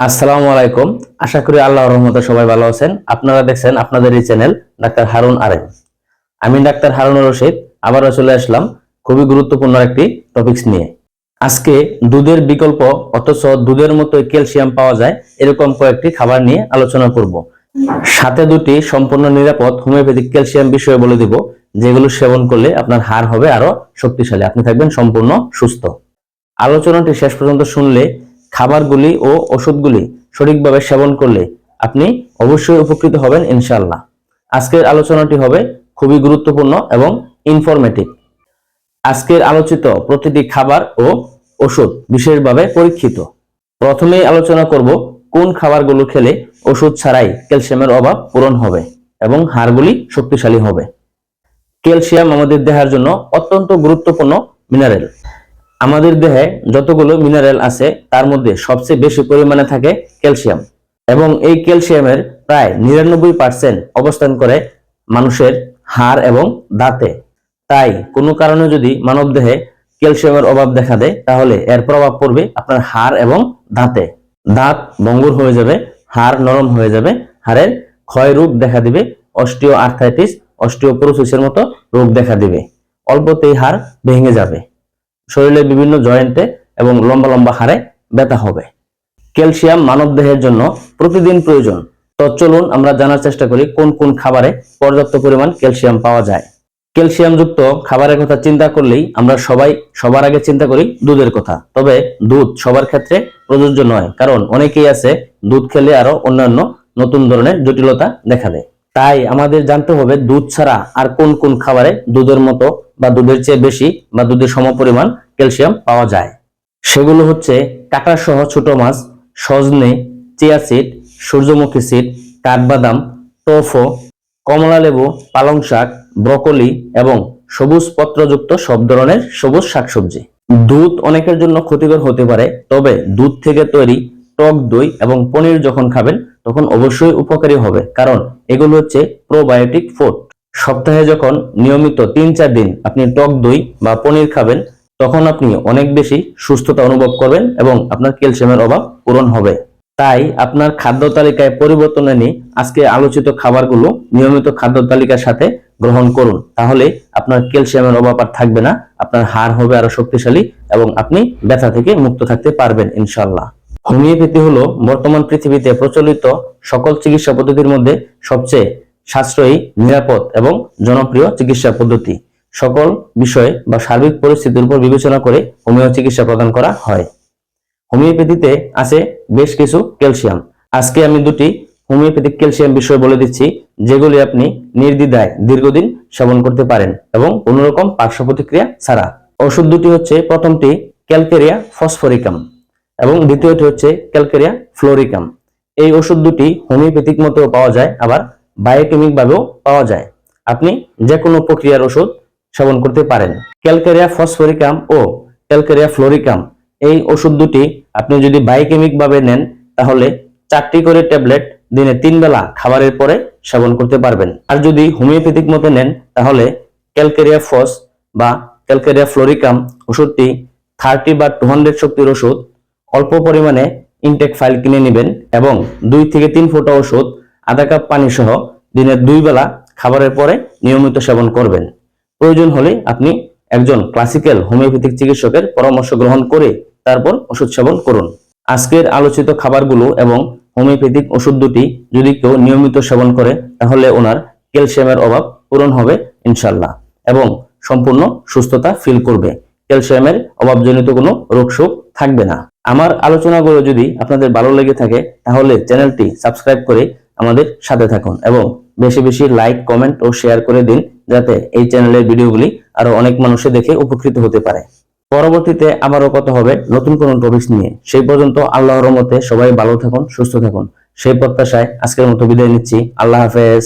আসসালামু আলাইকুম। আশা করি আল্লাহর রহমতে সবাই ভালো আছেন। আপনারা দেখছেন আপনাদের এই চ্যানেল ডাক্তার হারুন আরেন আমি ডাক্তার হারুন রশিদ, আবারও চলে আসলাম খুবই গুরুত্বপূর্ণ একটি টপিকস নিয়ে। আজকে দুধের বিকল্প, অথচ দুধের মতো ক্যালসিয়াম পাওয়া যায়, এরকম কয়েকটি খাবার নিয়ে আলোচনা করব। সাথে দুটি সম্পূর্ণ নিরাপদ হোমিওপ্যাথিক ক্যালসিয়াম বিষয়ে বলে দিব, যেগুলো সেবন করলে আপনার হাড় হবে আরও শক্তিশালী। আপনি থাকবেন সম্পূর্ণ সুস্থ। আলোচনাটি শেষ পর্যন্ত শুনলে খাবারগুলি ও ওষুধগুলি সঠিকভাবে সেবন করলে আপনি অবশ্যই উপকৃত হবেন ইনশাআল্লাহ। আজকের আলোচনাটি হবে খুবই গুরুত্বপূর্ণ এবং ইনফরমেটিভ আজকের আলোচিত প্রতিটি খাবার ও ওষুধ বিশেষভাবে পরীক্ষিত। প্রথমেই আলোচনা করব কোন খাবারগুলো খেলে ওষুধ ছাড়াই ক্যালসিয়ামের অভাব পূরণ হবে এবং হাড়গুলি শক্তিশালী হবে। ক্যালসিয়াম আমাদের দেহের জন্য অত্যন্ত গুরুত্বপূর্ণ মিনারেল আমাদের দেহে যতগুলো মিনারেল আছে, তার মধ্যে সবচেয়ে বেশি পরিমাণে থাকে ক্যালসিয়াম এবং এই ক্যালসিয়ামের প্রায় নিরানব্বই পার্সেন্ট অবস্থান করে মানুষের হাড় এবং দাঁতে। তাই কোনো কারণে যদি মানব দেহে ক্যালসিয়ামের অভাব দেখা দেয়, তাহলে এর প্রভাব পড়বে আপনার হাড় এবং দাঁতে। দাঁত ভঙ্গুর হয়ে যাবে, হাড় নরম হয়ে যাবে, হাড়ের ক্ষয় রোগ দেখা দিবে অস্টিও আর্থাইটিস অস্টিওপোরোসিসের মতো রোগ দেখা দিবে। অল্পতেই হাড় ভেঙে যাবে। শরীরের বিভিন্ন জয়েন্টে এবং লম্বা লম্বা হাড়ে ব্যথা হবে। ক্যালসিয়াম মানব দেহের জন্য প্রতিদিন প্রয়োজন। তো চলুন আমরা জানার চেষ্টা করি কোন কোন খাবারে পর্যাপ্ত পরিমাণ ক্যালসিয়াম পাওয়া যায়। ক্যালসিয়াম যুক্ত খাবারের কথা চিন্তা করলেই আমরা সবাই সবার আগে চিন্তা করি দুধের কথা। তবে দুধ সবার ক্ষেত্রে প্রযোজ্য নয়, কারণ অনেকেই আছে দুধ খেলে আরও অন্যান্য নতুন ধরনের জটিলতা দেখা দেয়। তাই আমাদের জানতে হবে দুধ ছাড়া আর কোন কোন খাবারে দুধের মতো বা দুধের চেয়ে বেশি বা দুধের সমপরিমাণ ক্যালসিয়াম পাওয়া যায়। সেগুলো হচ্ছে কাটা সহ ছোট মাছ, সজনে, চিয়া সিড, সূর্যমুখী সিড, কাঠবাদাম, টোফো, কমলা লেবু, পালং শাক, ব্রকলি এবং সবুজ পত্রযুক্ত সব ধরনের সবুজ শাকসবজি। দুধ অনেকের জন্য ক্ষতিকর হতে পারে, তবে দুধ থেকে তৈরি টক দই এবং পনির যখন খাবেন তখন অবশ্যই উপকারী হবে, কারণ এগুলো হচ্ছে প্রোবায়োটিক ফুড সপ্তাহে যখন নিয়মিত তিন চার দিন আপনি টক দই বা পনির খাবেন, তখন আপনি অনেক বেশি সুস্থতা অনুভব করবেন এবং আপনার ক্যালসিয়ামের অভাব পূরণ হবে। তাই আপনার খাদ্য তালিকায় পরিবর্তন এনে আজকে আলোচিত খাবারগুলো নিয়মিত খাদ্য তালিকার সাথে গ্রহণ করুন। তাহলে আপনার ক্যালসিয়ামের অভাব আর থাকবে না, আপনার হাড় হবে আরও শক্তিশালী এবং আপনি ব্যথা থেকে মুক্ত থাকতে পারবেন ইনশাল্লাহ হোমিওপ্যাথি হলো বর্তমান পৃথিবীতে প্রচলিত সকল চিকিৎসা পদ্ধতির মধ্যে সবচেয়ে সাশ্রয়ী, নিরাপদ এবং জনপ্রিয় চিকিৎসা পদ্ধতি। সকল বিষয়ে বা সার্বিক পরিস্থিতির উপর বিবেচনা করে হোমিও চিকিৎসা প্রদান করা হয়। হোমিওপ্যাথিতে আছে বেশ কিছু ক্যালসিয়াম। আজকে আমি দুটি হোমিওপ্যাথিক ক্যালসিয়াম বিষয় বলে দিচ্ছি, যেগুলি আপনি নির্দ্বিধায় দীর্ঘদিন সেবন করতে পারেন এবং কোনো রকম পার্শ্ব প্রতিক্রিয়া ছাড়া। ওষুধ দুটি হচ্ছে প্রথমটি ক্যালকেরিয়া ফসফরিকাম। এবং দ্বিতীয়টি হচ্ছে ক্যালকেরিয়া ফ্লোরিকাম। এই ওষুধ দুটি হোমিওপ্যাথিক মতেও পাওয়া যায়, আবার বায়োকেমিক ভাবেও পাওয়া যায়। আপনি যে কোনো প্রক্রিয়ার ওষুধ সেবন করতে পারেন। ক্যালকেরিয়া ফসফরিকাম ও ক্যালকেরিয়া ফ্লোরিকাম, এই ওষুধ দুটি আপনি যদি বায়োকেমিক ভাবে নেন, তাহলে চারটি করে ট্যাবলেট দিনে তিন বেলা খাবারের পরে সেবন করতে পারবেন। আর যদি হোমিওপ্যাথিক মতে নেন, তাহলে ক্যালকেরিয়া ফস বা ক্যালকেরিয়া ফ্লোরিকাম ওষুধটি থার্টি বা টু হান্ড্রেড শক্তির ওষুধ অল্প পরিমাণে ইনটেক ফাইল কিনে নেবেন এবং দুই থেকে তিন ফোঁটা ওষুধ, আধা কাপ পানি সহ দিনের দুই বেলা খাবারের পরে নিয়মিত সেবন করবেন। প্রয়োজন হলে আপনি একজন ক্লাসিক্যাল হোমিওপ্যাথিক চিকিৎসকের পরামর্শ গ্রহণ করে তারপর ওষুধ সেবন করুন। আজকের আলোচিত খাবারগুলো এবং হোমিওপ্যাথিক ওষুধ দুটি যদি কেউ নিয়মিত সেবন করে, তাহলে ওনার ক্যালসিয়ামের অভাব পূরণ হবে ইনশাল্লাহ এবং সম্পূর্ণ সুস্থতা ফিল করবে। ক্যালসিয়ামের অভাবজনিত কোনো রোগশোক থাকবে না। আমার আলোচনাগুলো যদি আপনাদের ভালো লেগে থাকে, তাহলে চ্যানেলটি সাবস্ক্রাইব করে আমাদের সাথে থাকুন এবং বেশি বেশি লাইক, কমেন্ট ও শেয়ার করে দিন যাতে এই চ্যানেলের ভিডিওগুলি আরও অনেক মানুষে দেখে উপকৃত হতে পারে। পরবর্তীতে আবারও কথা হবে নতুন কোন টপিকস নিয়ে। সেই পর্যন্ত আল্লাহর মতে সবাই ভালো থাকুন, সুস্থ থাকুন। সেই প্রত্যাশায় আজকের মতো বিদায় নিচ্ছি। আল্লাহ হাফেজ।